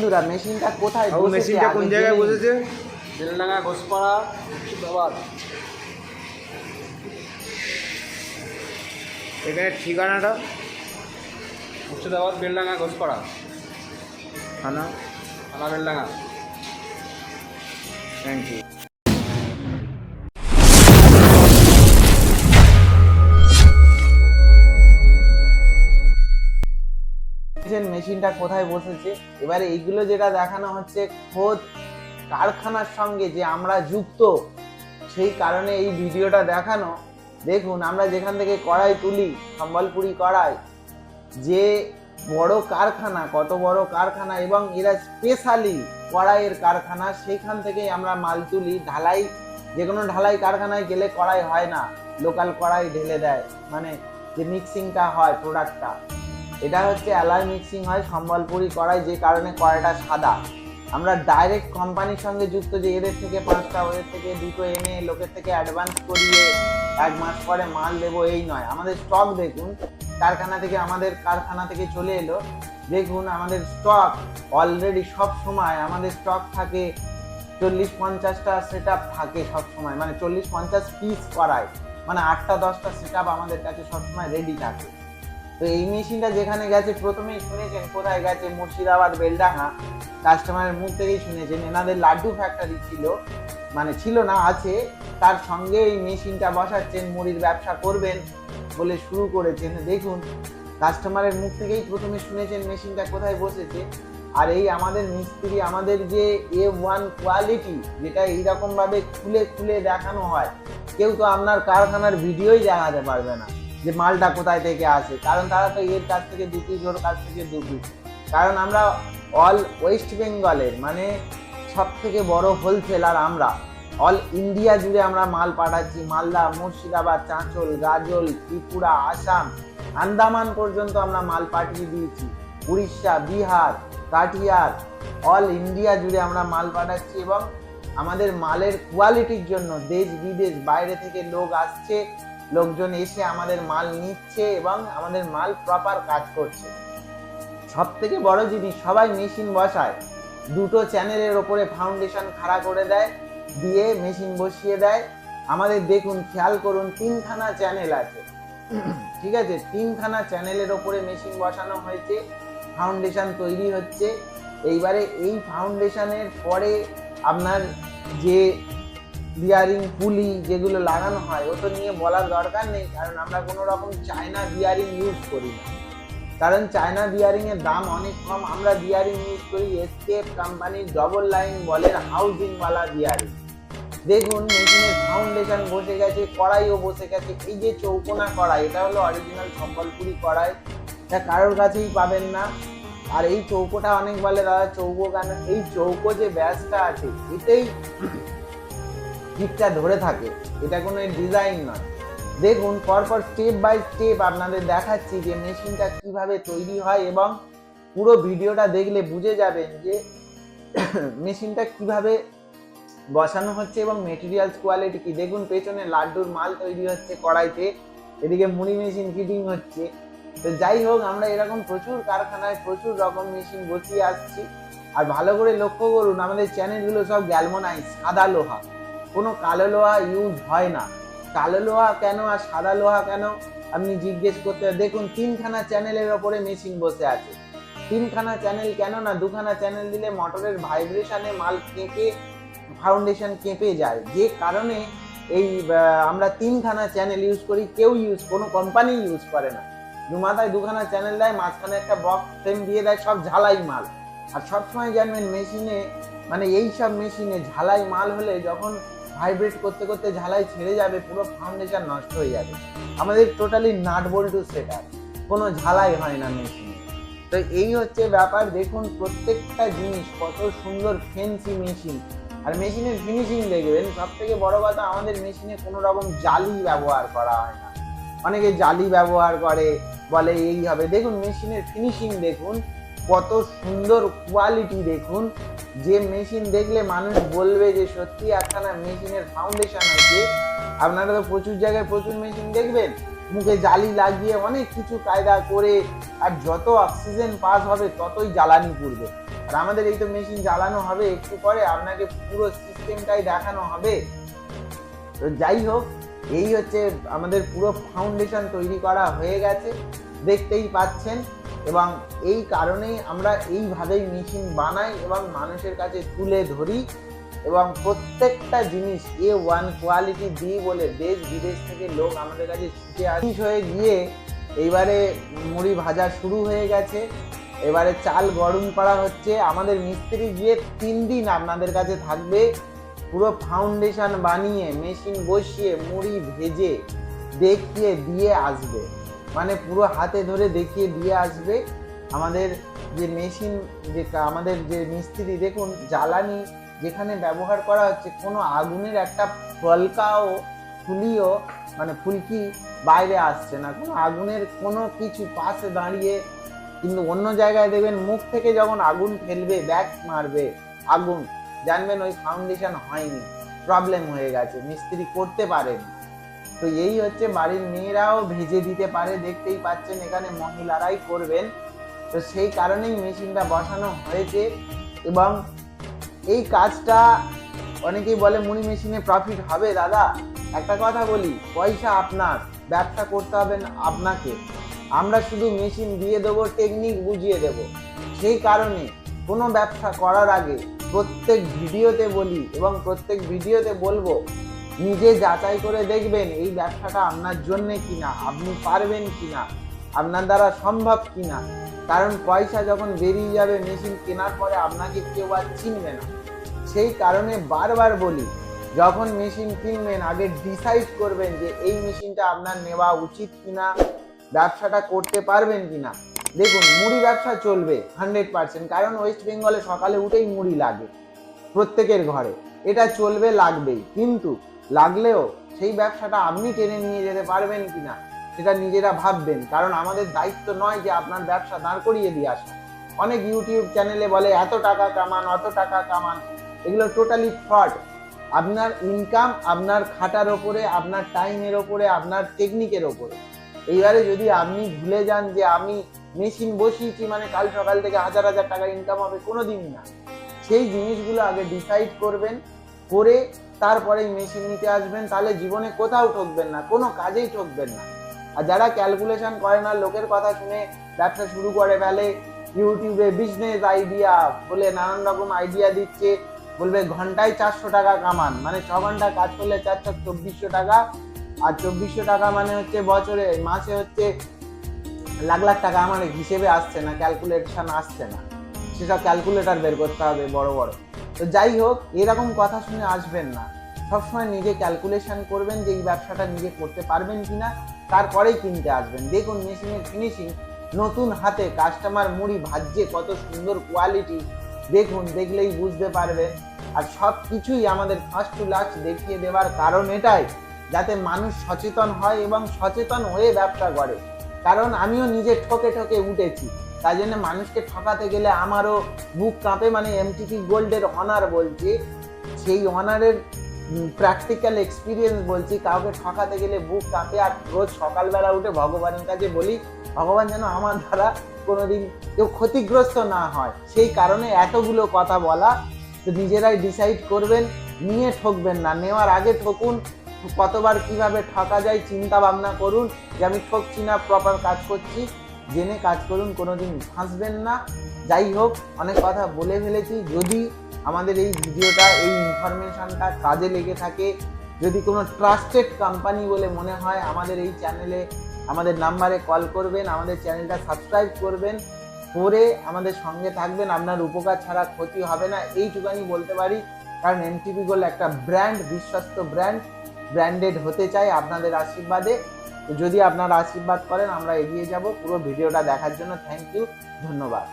বন্ধুরা মেশিনটা কোথায় বসেছে মেশিনটা কোন জায়গায় বসেছে? বেলডাঙ্গা ঘোষপাড়া মুর্শিদাবাদ। এখানে ঠিকানাটা? মুর্শিদাবাদ বেলডাঙ্গা ঘোষপাড়া। থানা? থানা বেলডাঙ্গা। থ্যাংক ইউ মেশিনটা কোথায় বসেছে? এবারে এইগুলো যেটা দেখানো হচ্ছে, খোদ কারখানার সঙ্গে যে আমরা যুক্ত, সেই কারণে এই ভিডিওটা দেখানো। দেখুন, আমরা যেখান থেকে কড়াই তুলি, সম্বলপুরি কড়াই, যে বড় কারখানা, কত বড় কারখানা, এবং এরা স্পেশালি কড়াইয়ের কারখানা, সেইখান থেকেই আমরা মাল তুলি। ঢালাই যে কোনো ঢালাই কারখানায় গেলে কড়াই হয় না। লোকাল কড়াই ঢেলে দেয়। মানে যে মিক্সিংটা হয় প্রোডাক্টটা এটা হচ্ছে অ্যালয় মিক্সিং হয় সম্বলপুরি কড়াই যে কারণে কড়াইটা সাদা। আমরা ডাইরেক্ট কোম্পানির সঙ্গে যুক্ত যে এদের থেকে পাঁচটা ওদের থেকে দুটো এনে লোকের থেকে অ্যাডভান্স করিয়ে এক মাস পরে মাল দেবো, এই নয়। আমাদের স্টক দেখুন, কারখানা থেকে আমাদের কারখানা থেকে চলে এলো। দেখুন আমাদের স্টক অলরেডি সব সময় আমাদের স্টক থাকে, চল্লিশ পঞ্চাশটা সেট আপ থাকে সব সময়। মানে চল্লিশ পঞ্চাশ পিস করায়। মানে আটটা দশটা সেট আপ আমাদের কাছে সবসময় রেডি থাকে। তো এই মেশিনটা যেখানে গেছে, প্রথমেই শুনেছেন কোথায় গেছে? মুর্শিদাবাদ, বেলডাঙ্গা। কাস্টমারের মুখ থেকেই শুনেছেন। এনাদের লাড্ডু ফ্যাক্টরি ছিল মানে ছিল না, আছে। তার সঙ্গে এই মেশিনটা বসাচ্ছেন, মুড়ির ব্যবসা করবেন বলে শুরু করেছেন। দেখুন কাস্টমারের মুখ থেকেই প্রথমে শুনেছেন মেশিনটা কোথায় বসেছে। আর এই আমাদের মিস্ত্রি, আমাদের যে এ ওয়ান কোয়ালিটি যেটা এইরকমভাবে খুলে খুলে দেখানো হয়, কেউ তো আপনার কারখানার ভিডিওই দেখাতে পারবে না। যে মালটা কোথায় থেকে আসে? কারণ তারা তো এর কাছ থেকে দু পিস ওর কাছ থেকে দু পিস কারণ আমরা অল ওয়েস্ট বেঙ্গলের মানে সব থেকে বড় হোলসেলার আমরা। অল ইন্ডিয়া জুড়ে আমরা মাল পাঠাচ্ছি। মালদা, মুর্শিদাবাদ, চাঁচল, গাজল, ত্রিপুরা, আসাম, আন্দামান পর্যন্ত আমরা মাল পাঠিয়ে দিয়েছি। উড়িষ্যা, বিহার কাটিয়ার অল ইন্ডিয়া জুড়ে আমরা মাল পাঠাচ্ছি এবং আমাদের মালের কোয়ালিটির জন্য দেশ বিদেশ বাইরে থেকে লোক আসছে। লোকজন এসে আমাদের মাল নিচ্ছে এবং আমাদের মাল প্রপার কাজ করছে। সব থেকে বড় জিনিস, সবাই মেশিন বসায়। দুটো চ্যানেলের ওপরে ফাউন্ডেশন খাড়া করে দেয়, দিয়ে মেশিন বসিয়ে দেয়। আমাদের দেখুন, খেয়াল করুন, তিনখানা চ্যানেল আছে। ঠিক আছে? তিনখানা চ্যানেলের ওপরে মেশিন বসানো হয়েছে ফাউন্ডেশন তৈরি হচ্ছে। এইবারে এই ফাউন্ডেশনের পরে আপনার যে বিয়ারিং পুলি যেগুলো লাগানো হয় ও তো নিয়ে বলার দরকার নেই, কারণ আমরা কোনো রকম চায়না বিয়ারিং ইউজ করি না। কারণ চায়না বিয়ারিং এর দাম অনেক কম, আমরা বিয়ারিং ইউজ করি এসকেপ কোম্পানির ডবল লাইন বলের হাউজিংওয়ালা বিয়ারিং দেখুন মেশিনের ফাউন্ডেশন বসে গেছে, কড়াইও বসে গেছে, এই যে চৌকোনা কড়াই, এটা হলো অরিজিনাল সম্বলপুরি কড়াই, এটা কারোর কাছেই পাবেন না। আর এই চৌকোটা অনেক বলে, দাদা, চৌকো কেন? এই চৌকো যে ব্যাসটা আছে এটাই ঠিকটা ধরে থাকে। এটা কোনো ডিজাইন নয়। দেখুন, পরপর স্টেপ বাই স্টেপ আপনাদের দেখাচ্ছি যে মেশিনটা কীভাবে তৈরি হয় এবং পুরো ভিডিওটা দেখলে বুঝে যাবেন যে মেশিনটা কীভাবে বসানো হচ্ছে এবং মেটেরিয়ালস কোয়ালিটি কি। দেখুন, পেছনে লাড্ডুর মাল তৈরি হচ্ছে কড়াইতে, এদিকে মুড়ি মেশিন ফিটিং হচ্ছে। তো যাই হোক, আমরা এরকম প্রচুর কারখানায় প্রচুর রকম মেশিন বসিয়ে আসছি। আর ভালো করে লক্ষ্য করুন, আমাদের চ্যানেলগুলো সব গ্যালমোনাইজ সাদা লোহা। কোনো কালো লোহা ইউজ হয় না। কালো লোহা কেন আর সাদা লোহা কেন? আপনি জিজ্ঞেস করতে দেখুন, তিনখানা চ্যানেলের ওপরে মেশিন বসে আছে। তিনখানা চ্যানেল কেন না, দুখানা চ্যানেল দিলে মোটরের ভাইব্রেশনে মাল কেঁপে ফাউন্ডেশন কেঁপে যায়। যে কারণে এই আমরা তিনখানা চ্যানেল ইউজ করি, কেউ ইউজ কোনো কোম্পানি ইউজ করে না। দু মাথায় দুখানা চ্যানেল দেয়, মাঝখানে একটা বক্স ফ্রেম দিয়ে দেয়, সব ঝালাই মাল। আর সবসময় জানবেন মেশিনে মানে এই সব মেশিনে ঝালাই মাল হলে যখন ভাইব্রেট করতে করতে ঝালাই ছেড়ে যাবে, পুরো ফাউন্ডেশন নষ্ট হয়ে যাবে। আমাদের টোটালি নাট বল্টু সেটার কোনো ঝালাই হয় না মেশিনে। তো এই হচ্ছে ব্যাপার, দেখুন প্রত্যেকটা জিনিস কত সুন্দর ফেন্সি মেশিন আর মেশিনের ফিনিশিং দেখবেন সব থেকে বড় কথা আমাদের মেশিনে কোনো রকম জালি ব্যবহার করা হয় না। অনেকে জালি ব্যবহার করে, বলে এই হবে। দেখুন মেশিনের ফিনিশিং দেখুন, কত সুন্দর কোয়ালিটি দেখুন। যে মেশিন দেখলে মানুষ বলবে যে সত্যি একখানা মেশিনের ফাউন্ডেশন আছে, আপনারা তো প্রচুর জায়গায় প্রচুর মেশিন দেখবেন। মুখে জালি লাগিয়ে অনেক কিছু কায়দা করে আর যত অক্সিজেন পাস হবে ততই জ্বালানি পুড়বে। আর আমাদের এই তো মেশিন জ্বালানো হবে একটু পরে, আপনাকে পুরো সিস্টেমটাই দেখানো হবে। তো যাই হোক, এই হচ্ছে আমাদের পুরো ফাউন্ডেশন তৈরি করা হয়ে গেছে। দেখতেই পাচ্ছেন। এবং এই কারণেই আমরা এইভাবেই মেশিন বানাই এবং মানুষের কাছে তুলে ধরি এবং প্রত্যেকটা জিনিস এ ওয়ান কোয়ালিটি দিই বলে দেশ বিদেশ থেকে লোক আমাদের কাছে ছুটে আসিস হয়ে গিয়ে এইবারে মুড়ি ভাজা শুরু হয়ে গেছে। এবারে চাল গরম করা হচ্ছে। আমাদের মিস্ত্রি গিয়ে তিন দিন আপনাদের কাছে থাকবে। পুরো ফাউন্ডেশন বানিয়ে মেশিন বসিয়ে মুড়ি ভেজে দেখিয়ে দিয়ে আসবে। মানে পুরো হাতে ধরে দেখিয়ে দিয়ে আসবে আমাদের যে মেশিন, যে আমাদের যে মিস্ত্রি, দেখুন জ্বালানি যেখানে ব্যবহার করা হচ্ছে, কোনো আগুনের একটা ফলকাও, ফুলিও মানে ফুলকি বাইরে আসছে না। কোনো আগুনের কোনো কিছু পাশে দাঁড়িয়ে কিন্তু অন্য জায়গায় দেখবেন মুখ থেকে যখন আগুন ফেলবে, ব্যাক মারবে, আগুন, জানবেন ওই ফাউন্ডেশন হয়নি প্রবলেম হয়ে গেছে, মিস্ত্রি করতে পারেন। তো এই হচ্ছে বাড়ির মেয়েরাও ভেজে দিতে পারে, দেখতেই পাচ্ছেন এখানে মহিলারাই করবেন। তো সেই কারণেই মেশিনটা বসানো হয়েছে এবং এই কাজটা অনেকেই বলে মুড়ি মেশিনে প্রফিট হবে। দাদা, একটা কথা বলি, পয়সা আপনার, ব্যবসা করতে হবে আপনাকে। আমরা শুধু মেশিন দিয়ে দেবো টেকনিক বুঝিয়ে দেব। সেই কারণে কোনো ব্যবসা করার আগে প্রত্যেক ভিডিওতে বলি এবং প্রত্যেক ভিডিওতে বলব নিজে যাচাই করে দেখবেন এই ব্যবসাটা আপনার জন্যে কিনা, আপনি পারবেন কিনা, আপনার দ্বারা সম্ভব কিনা। কারণ পয়সা যখন বেরিয়ে যাবে, মেশিন কেনার পরে আপনাকে কেউ আর চিনবে না। সেই কারণে বারবার বলি, যখন মেশিন কিনবেন, আগে ডিসাইড করবেন যে এই মেশিনটা আপনার নেওয়া উচিত কিনা, ব্যবসাটা করতে পারবেন কিনা। দেখুন, মুড়ি ব্যবসা চলবে হান্ড্রেড পার্সেন্ট কারণ ওয়েস্ট বেঙ্গলে সকালে উঠেই মুড়ি লাগে প্রত্যেকের ঘরে। এটা চলবে, লাগবেই। কিন্তু লাগলেও সেই ব্যবসাটা আপনি টেনে নিয়ে যেতে পারবেন কিনা, সেটা নিজেরা ভাববেন। কারণ আমাদের দায়িত্ব নয় যে আপনার ব্যবসা দাঁড় করিয়ে দিয়ে আসা। অনেক ইউটিউব চ্যানেলে বলে, এত টাকা কামান, অত টাকা কামান। এগুলো টোটালি ফ্রড আপনার ইনকাম আপনার খাটার ওপরে, আপনার টাইমের ওপরে, আপনার টেকনিকের ওপরে। এইবারে যদি আপনি ভুলে যান যে আমি মেশিন বসিয়েছি মানে কাল সকাল থেকে হাজার হাজার টাকা ইনকাম হবে কোনো দিনই না। সেই জিনিসগুলো আগে ডিসাইড করবেন করে তারপরে মেশিন নিতে আসবেন, তাহলে জীবনে কোথাও ঠকবেন না, কোনো কাজেই ঠকবেন না। আর যারা ক্যালকুলেশন করে না, লোকের কথা শুনে ব্যবসা শুরু করে ফেলে ইউটিউবে বিজনেস আইডিয়া বলে নানান রকম আইডিয়া দিচ্ছে, বলবে ঘন্টায় চারশো টাকা কামান মানে ছ ঘণ্টা কাজ করলে চার চার চব্বিশশো টাকা, আর চব্বিশশো টাকা মানে হচ্ছে বছরে, মাসে হচ্ছে লাখ লাখ টাকা আমার হিসেবে আসছে না ক্যালকুলেশন আসছে না। সেসব ক্যালকুলেটার বের করতে হবে, বড় বড়। তো যাই হোক, এরকম কথা শুনে আসবেন না। সবসময় নিজে ক্যালকুলেশন করবেন যে এই ব্যবসাটা নিজে করতে পারবেন কিনা, তারপরেই কিনতে আসবেন। দেখুন মেশিনের ফিনিশিং নতুন হাতে কাস্টমার মুড়ি ভাজছে, কত সুন্দর কোয়ালিটি দেখুন, দেখলেই বুঝতে পারবেন আর সব কিছুই আমাদের ফার্স্ট টু লাস্ট দেখিয়ে দেওয়ার কারণ এটাই, যাতে মানুষ সচেতন হয় এবং সচেতন হয়ে ব্যবসা করে। কারণ আমিও নিজে ঠকে ঠকে উঠেছি। তাই জন্য মানুষকে ঠকাতে গেলে আমারও বুক কাঁপে মানে এমটিপি গোল্ডের অনার বলছি। সেই অনারের প্র্যাকটিক্যাল এক্সপিরিয়েন্স বলছি। কাউকে ঠকাতে গেলে বুক কাঁপে আর রোজ সকালবেলা উঠে ভগবানের কাছে বলি, ভগবান যেন আমার দ্বারা কোনোদিন কেউ ক্ষতিগ্রস্ত না হয়। সেই কারণে এতগুলো কথা বলা, তো নিজেরাই ডিসাইড করবেন, নিয়ে ঠকবেন না। নেওয়ার আগে ঠকুন কতবার কীভাবে ঠকা যায় চিন্তা ভাবনা করুন যে আমি ঠকছি না প্রপার কাজ করছি। জেনে কাজ করুন, কোনোদিন ফাঁসবেন না। যাই হোক, অনেক কথা বলে ফেলেছি। যদি আমাদের এই ভিডিওটা, এই ইনফরমেশনটা কাজে লেগে থাকে, যদি কোনো ট্রাস্টেড কোম্পানি বলে মনে হয়, আমাদের এই চ্যানেলে আমাদের নাম্বারে কল করবেন, আমাদের চ্যানেলটা সাবস্ক্রাইব করবেন, করে আমাদের সঙ্গে থাকবেন। আপনার উপকার ছাড়া ক্ষতি হবে না। এইটুকানি বলতে পারি। কারণ এমটিপি গোল্ড একটা ব্র্যান্ড বিশ্বস্ত ব্র্যান্ড ব্র্যান্ডেড হতে চাই আপনাদের আশীর্বাদে। যদি আপনারা আশীর্বাদ করেন, আমরা এগিয়ে যাব। পুরো ভিডিওটা দেখার জন্য থ্যাংক ইউ ধন্যবাদ।